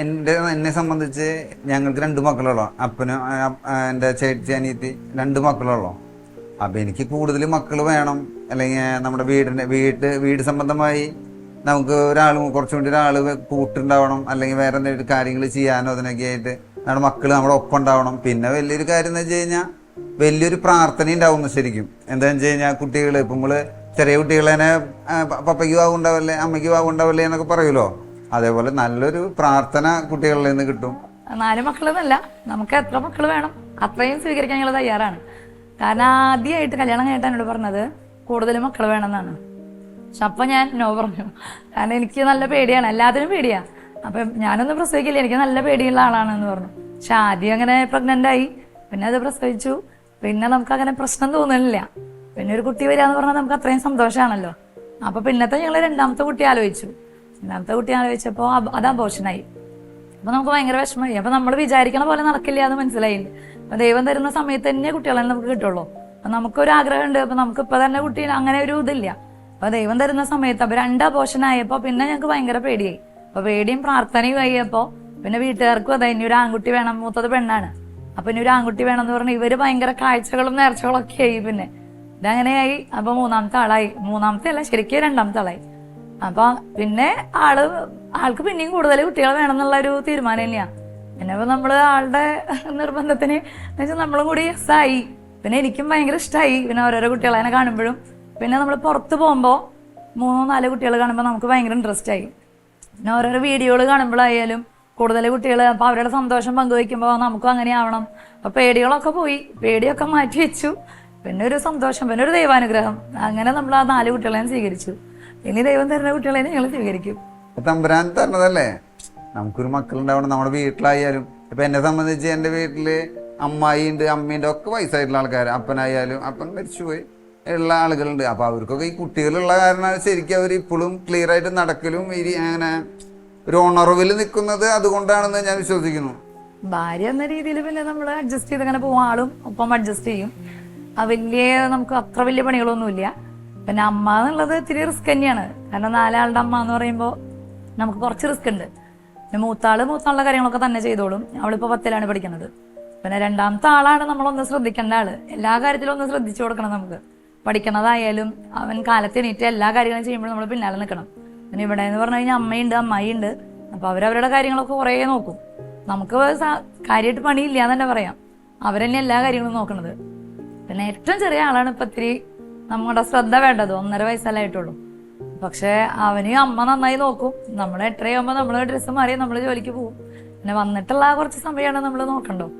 എന്റെ എന്നെ സംബന്ധിച്ച് ഞങ്ങൾക്ക് രണ്ട് മക്കളുള്ളൂ. അപ്പനും എന്റെ ചേച്ചി അനിയത്തി രണ്ട് മക്കളുള്ളൂ. അപ്പം എനിക്ക് കൂടുതൽ മക്കൾ വേണം. അല്ലെങ്കിൽ നമ്മുടെ വീടിന്റെ വീട്ട് വീട് സംബന്ധമായി നമുക്ക് ഒരാൾ കുറച്ചും കൂടി ഒരാൾ കൂട്ടുണ്ടാവണം. അല്ലെങ്കിൽ വേറെ എന്തെങ്കിലും കാര്യങ്ങൾ ചെയ്യാനോ അതിനൊക്കെ ആയിട്ട് നമ്മുടെ മക്കൾ നമ്മുടെ ഒപ്പം ഉണ്ടാവണം. പിന്നെ വലിയൊരു കാര്യം എന്ന് വെച്ച് കഴിഞ്ഞാൽ വലിയൊരു പ്രാർത്ഥന ഉണ്ടാവുന്നു ശരിക്കും. എന്താണെന്ന് വെച്ച് കഴിഞ്ഞാൽ കുട്ടികൾ ഇപ്പം നമ്മൾ ചെറിയ കുട്ടികളെ പപ്പയ്ക്ക് വാവുണ്ടാവല്ലേ അമ്മയ്ക്ക് വാവുണ്ടാവല്ലേ എന്നൊക്കെ പറയുമല്ലോ. അതേപോലെ നല്ലൊരു പ്രാർത്ഥന കുട്ടികളിൽ നിന്ന് കിട്ടും. നാല് മക്കളെന്നല്ല നമുക്ക് എത്ര മക്കൾ വേണം? അത്രയും സ്വീകരിക്കാൻ ഞങ്ങൾ തയ്യാറാണ്. കാരണം ആദ്യമായിട്ട് കല്യാണം കഴിഞ്ഞിട്ട് പറഞ്ഞത് കൂടുതൽ മക്കൾ വേണമെന്നാണ്. പക്ഷെ അപ്പൊ ഞാൻ നോ പറഞ്ഞു. കാരണം എനിക്ക് നല്ല പേടിയാണ് എല്ലാത്തിനും പേടിയാ. അപ്പൊ ഞാനൊന്നും പ്രസവിക്കില്ല എനിക്ക് നല്ല പേടിയുള്ള ആളാണെന്ന് പറഞ്ഞു. പക്ഷെ ആദ്യം അങ്ങനെ പ്രഗ്നന്റ് ആയി പിന്നെ അത് പ്രസവിച്ചു. പിന്നെ നമുക്ക് അങ്ങനെ പ്രശ്നം തോന്നുന്നില്ല. പിന്നെ ഒരു കുട്ടി വരിക എന്ന് പറഞ്ഞാൽ നമുക്ക് അത്രയും സന്തോഷമാണല്ലോ അപ്പൊ പിന്നത്തെ ഞങ്ങൾ രണ്ടാമത്തെ കുട്ടി ആലോചിച്ചു. രണ്ടാമത്തെ കുട്ടി ആലോചിച്ചപ്പോൾ അത് അബോഷനായി അപ്പൊ നമുക്ക് ഭയങ്കര വിഷമമായി. അപ്പൊ നമ്മൾ വിചാരിക്കണ പോലെ നടക്കില്ല എന്ന് മനസ്സിലായി. അപ്പൊ ദൈവം തരുന്ന സമയത്ത് തന്നെ കുട്ടികളെ നമുക്ക് കിട്ടുള്ളൂ. അപ്പൊ നമുക്കൊരു ആഗ്രഹമുണ്ട്. അപ്പൊ നമുക്ക് ഇപ്പൊ തന്നെ കുട്ടി അങ്ങനെ ഒരു ഇതില്ല. അപ്പൊ ദൈവം തരുന്ന സമയത്ത് അപ്പൊ രണ്ട് അപോഷനായപ്പോ പിന്നെ ഞങ്ങൾക്ക് ഭയങ്കര പേടിയായി. അപ്പൊ പേടിയും പ്രാർത്ഥനയും ആയപ്പോ പിന്നെ വീട്ടുകാർക്കും അതെ ഇനി ഒരു ആൺകുട്ടി വേണം മൂത്തത് പെണ്ണാണ്. അപ്പൊ ഇനി ഒരു ആൺകുട്ടി വേണം എന്ന് പറഞ്ഞ് ഇവർ ഭയങ്കര കാഴ്ചകളും നേർച്ചകളും ഒക്കെ ആയി പിന്നെ. ഇതങ്ങനെയായി. അപ്പൊ മൂന്നാമത്തെ ആളായി. മൂന്നാമത്തെ അല്ല ശരിക്കും രണ്ടാമത്തെ ആളായി. അപ്പൊ പിന്നെ ആൾ ആൾക്ക് പിന്നെയും കൂടുതൽ കുട്ടികൾ വേണമെന്നുള്ള ഒരു തീരുമാനം തന്നെയാ പിന്നെ നമ്മൾ ആളുടെ നിർബന്ധത്തിന് എന്നുവെച്ചാൽ നമ്മളും കൂടി ആയി പിന്നെ എനിക്കും ഭയങ്കര ഇഷ്ടമായി പിന്നെ ഓരോരോ കുട്ടികളെ തന്നെ കാണുമ്പോഴും. പിന്നെ നമ്മൾ പുറത്ത് പോകുമ്പോൾ മൂന്നോ നാലോ കുട്ടികൾ കാണുമ്പോൾ നമുക്ക് ഭയങ്കര ഇൻട്രസ്റ്റ് ആയി. പിന്നെ ഓരോരോ വീഡിയോകൾ കാണുമ്പോഴായാലും കൂടുതൽ കുട്ടികൾ അപ്പോൾ അവരുടെ സന്തോഷം പങ്കുവയ്ക്കുമ്പോൾ നമുക്കും അങ്ങനെ ആവണം. അപ്പോൾ പേടികളൊക്കെ പോയി. പേടിയൊക്കെ മാറ്റി വെച്ചു. പിന്നെ ഒരു സന്തോഷം പിന്നെ ഒരു ദൈവാനുഗ്രഹം. അങ്ങനെ നമ്മൾ ആ നാല് കുട്ടികളെയും സ്വീകരിച്ചു. ഇനി ദൈവം തരുന്ന കുട്ടികളെ ഞങ്ങൾ സ്വീകരിക്കും. തമ്പുരാൻ തരണതല്ലേ? നമുക്കൊരു മക്കളുണ്ടാവണം നമ്മുടെ വീട്ടിലായാലും. ഇപ്പൊ എന്നെ സംബന്ധിച്ച് എന്റെ വീട്ടിൽ അമ്മായി ഉണ്ട് അമ്മീന്റെ ഒക്കെ വയസ്സായിട്ടുള്ള ആൾക്കാർ അപ്പനായാലും അപ്പൻ മരിച്ചുപോയി. ഉള്ള ആളുകളുണ്ട്. അപ്പൊ അവർക്കൊക്കെ ഈ കുട്ടികളുള്ള കാരണം ശരിക്കും അവർ ഇപ്പോഴും ക്ലിയർ ആയിട്ട് നടക്കലും ഇരി അങ്ങനെ ഒരു ഉണർവിൽ നിൽക്കുന്നത് അതുകൊണ്ടാണെന്ന് ഞാൻ വിശ്വസിക്കുന്നു. ഭാര്യ എന്ന രീതിയിൽ പിന്നെ നമ്മൾ അഡ്ജസ്റ്റ് ചെയ്ത് അങ്ങനെ പോകും ആളും ഒപ്പം അഡ്ജസ്റ്റ് ചെയ്യും. വലിയ നമുക്ക് അത്ര വലിയ പണികളൊന്നുമില്ല. പിന്നെ അമ്മ എന്നുള്ളത് ഇത്തിരി റിസ്ക് തന്നെയാണ്. കാരണം നാലാളുടെ അമ്മ എന്ന് പറയുമ്പോൾ നമുക്ക് കുറച്ച് റിസ്ക് ഉണ്ട്. പിന്നെ മൂത്താൾ മൂത്താളുടെ കാര്യങ്ങളൊക്കെ തന്നെ ചെയ്തോളും. അവളിപ്പോൾ പത്തിലാണ് പഠിക്കുന്നത്. പിന്നെ രണ്ടാമത്തെ ആളാണ് നമ്മളൊന്ന് ശ്രദ്ധിക്കേണ്ട ആൾ. എല്ലാ കാര്യത്തിലും ഒന്ന് ശ്രദ്ധിച്ചു കൊടുക്കണം നമുക്ക്. പഠിക്കണതായാലും അവൻ കാലത്ത് എണീറ്റ് എല്ലാ കാര്യങ്ങളും ചെയ്യുമ്പോൾ നമ്മൾ പിന്നാലെ നിൽക്കണം. പിന്നെ ഇവിടെ എന്ന് പറഞ്ഞു കഴിഞ്ഞാൽ അമ്മയുണ്ട് അമ്മായിയുണ്ട്. അപ്പോൾ അവരവരുടെ കാര്യങ്ങളൊക്കെ കുറേ നോക്കും. നമുക്ക് കാര്യമായിട്ട് പണിയില്ല എന്ന് തന്നെ പറയാം. അവരെന്നെ എല്ലാ കാര്യങ്ങളും നോക്കണത്. പിന്നെ ഏറ്റവും ചെറിയ ആളാണ് ഇപ്പം ഇത്തിരി നമ്മുടെ ശ്രദ്ധ വേണ്ടത്. ഒന്നര വയസ്സല്ലായിട്ടുള്ളൂ പക്ഷെ അവന് അമ്മ നന്നായി നോക്കും. നമ്മൾ എട്ടരയാകുമ്പോൾ നമ്മൾ ഡ്രസ്സ് മാറി നമ്മൾ ജോലിക്ക് പോകും. പിന്നെ വന്നിട്ടുള്ള കുറച്ച് സമയമാണ് നമ്മൾ നോക്കണ്ടോ?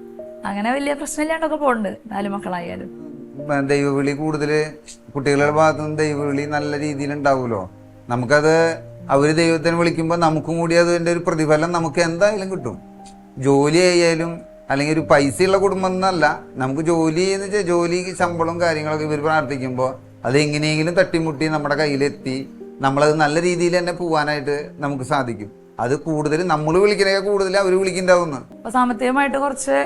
അങ്ങനെ വലിയ പ്രശ്നമില്ലാണ്ടൊക്കെ പോകുന്നുണ്ട് നാല് മക്കളായാലും. ദൈവവിളി കൂടുതൽ കുട്ടികളുടെ ഭാഗത്തു നിന്ന് ദൈവവിളി നല്ല രീതിയിൽ ഉണ്ടാവുമല്ലോ നമുക്കത് അവർ ദൈവത്തിനെ വിളിക്കുമ്പോൾ നമുക്കും കൂടി അതിന്റെ ഒരു പ്രതിഫലം നമുക്ക് എന്തായാലും കിട്ടും. ജോലി ആയാലും അല്ലെങ്കിൽ ഒരു പൈസയുള്ള കുടുംബം എന്നല്ല. നമുക്ക് ജോലി എന്ന് വെച്ചാൽ ജോലി ശമ്പളവും കാര്യങ്ങളൊക്കെ ഇവർ പ്രാർത്ഥിക്കുമ്പോൾ അത് എങ്ങനെയെങ്കിലും തട്ടിമുട്ടി നമ്മുടെ കയ്യിലെത്തി നമ്മളത് നല്ല രീതിയിൽ തന്നെ പോവാനായിട്ട് നമുക്ക് സാധിക്കും. അത് കൂടുതൽ നമ്മൾ വിളിക്കണേ കൂടുതൽ അവർ വിളിക്കുന്നുണ്ടാവുന്നു. അപ്പൊ സാമ്പത്തികമായിട്ട് കുറച്ച്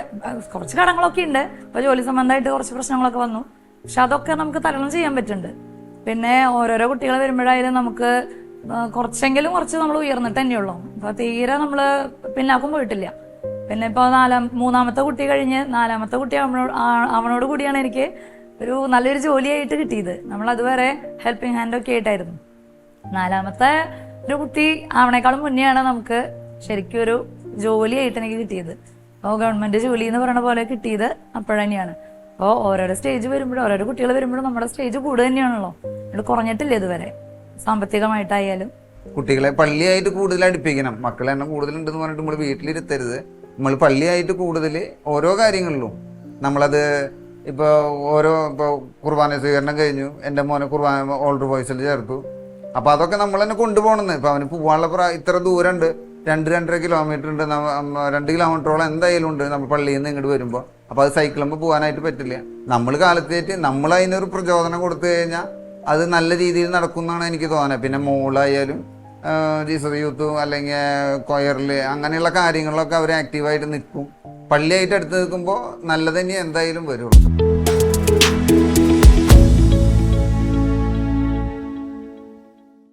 കുറച്ച് കടങ്ങളൊക്കെ ഉണ്ട്. ഇപ്പൊ ജോലി സംബന്ധമായിട്ട് കുറച്ച് പ്രശ്നങ്ങളൊക്കെ വന്നു. പക്ഷെ അതൊക്കെ നമുക്ക് തരണം ചെയ്യാൻ പറ്റുന്നുണ്ട്. പിന്നെ ഓരോരോ കുട്ടികൾ വരുമ്പോഴായാലും നമുക്ക് കുറച്ചെങ്കിലും കുറച്ച് നമ്മൾ ഉയർന്നിട്ട് തന്നെയുള്ളൂ അപ്പൊ തീരെ നമ്മൾ പിന്നാക്കം പോയിട്ടില്ല. പിന്നെ ഇപ്പോൾ നാലാം മൂന്നാമത്തെ കുട്ടി കഴിഞ്ഞ് നാലാമത്തെ കുട്ടി അവനോട് അവനോട് കൂടിയാണ് എനിക്ക് ഒരു നല്ലൊരു ജോലിയായിട്ട് കിട്ടിയത്. നമ്മൾ അതുവരെ ഹെൽപ്പിംഗ് ഹാൻഡ് ഒക്കെ ആയിട്ടായിരുന്നു. നാലാമത്തെ ഒരു കുട്ടി അവനേക്കാളും മുന്നെയാണ് നമുക്ക് ശരിക്കും ഒരു ജോലിയായിട്ട് എനിക്ക് കിട്ടിയത്. അപ്പോൾ ഗവൺമെന്റ് ജോലി എന്ന് പറയുന്ന പോലെ കിട്ടിയത് അപ്പോഴന്നെയാണ് അപ്പോൾ ഓരോരോ സ്റ്റേജ് വരുമ്പോഴും ഓരോരോ കുട്ടികൾ വരുമ്പോഴും നമ്മുടെ സ്റ്റേജ് കൂടുക തന്നെയാണല്ലോ. അത് കുറഞ്ഞിട്ടില്ല ഇതുവരെ. സാമ്പത്തികമായിട്ടായാലും. കുട്ടികളെ പള്ളിയായിട്ട് കൂടുതൽ അടുപ്പിക്കണം. മക്കളെ എണ്ണം കൂടുതലുണ്ടെന്ന് പറഞ്ഞിട്ട് നമ്മൾ വീട്ടിലിരുത്തരുത്. നമ്മൾ പള്ളിയായിട്ട് കൂടുതൽ ഓരോ കാര്യങ്ങളിലും നമ്മളത് ഇപ്പോൾ ഓരോ ഇപ്പോൾ കുർബാന സ്വീകരണം കഴിഞ്ഞു എന്റെ മോനെ കുർബാന ഓൾഡർ ബോയ്സിൽ ചേർത്തു. അപ്പോൾ അതൊക്കെ നമ്മൾ തന്നെ കൊണ്ടുപോകണമെന്ന് ഇപ്പോൾ അവന് പോകാനുള്ള പ്രാ ഇത്ര ദൂരമുണ്ട്. രണ്ട് രണ്ടര കിലോമീറ്റർ ഉണ്ട്. രണ്ട് കിലോമീറ്ററോളം എന്തായാലും ഉണ്ട് നമ്മൾ പള്ളിയിൽ നിന്ന് ഇങ്ങോട്ട് വരുമ്പോൾ അപ്പോൾ അത് സൈക്കിളുമ്പോൾ പോകാനായിട്ട് പറ്റില്ല. നമ്മൾ കാലത്തേറ്റ് നമ്മൾ അതിനൊരു പ്രചോദനം കൊടുത്തു കഴിഞ്ഞാൽ അത് നല്ല രീതിയിൽ നടക്കുന്നതാണ് എനിക്ക് തോന്നുന്നത് പിന്നെ മോളായാലും ജീസസ് യൂത്ത് അല്ലെങ്കിൽ കൊയറിൽ അങ്ങനെയുള്ള കാര്യങ്ങളിലൊക്കെ അവർ ആക്റ്റീവായിട്ട് നിൽക്കും. പള്ളിയായിട്ട് എടുത്ത് നിൽക്കുമ്പോൾ നല്ലത് തന്നെ എന്തായാലും വരുള്ളൂ.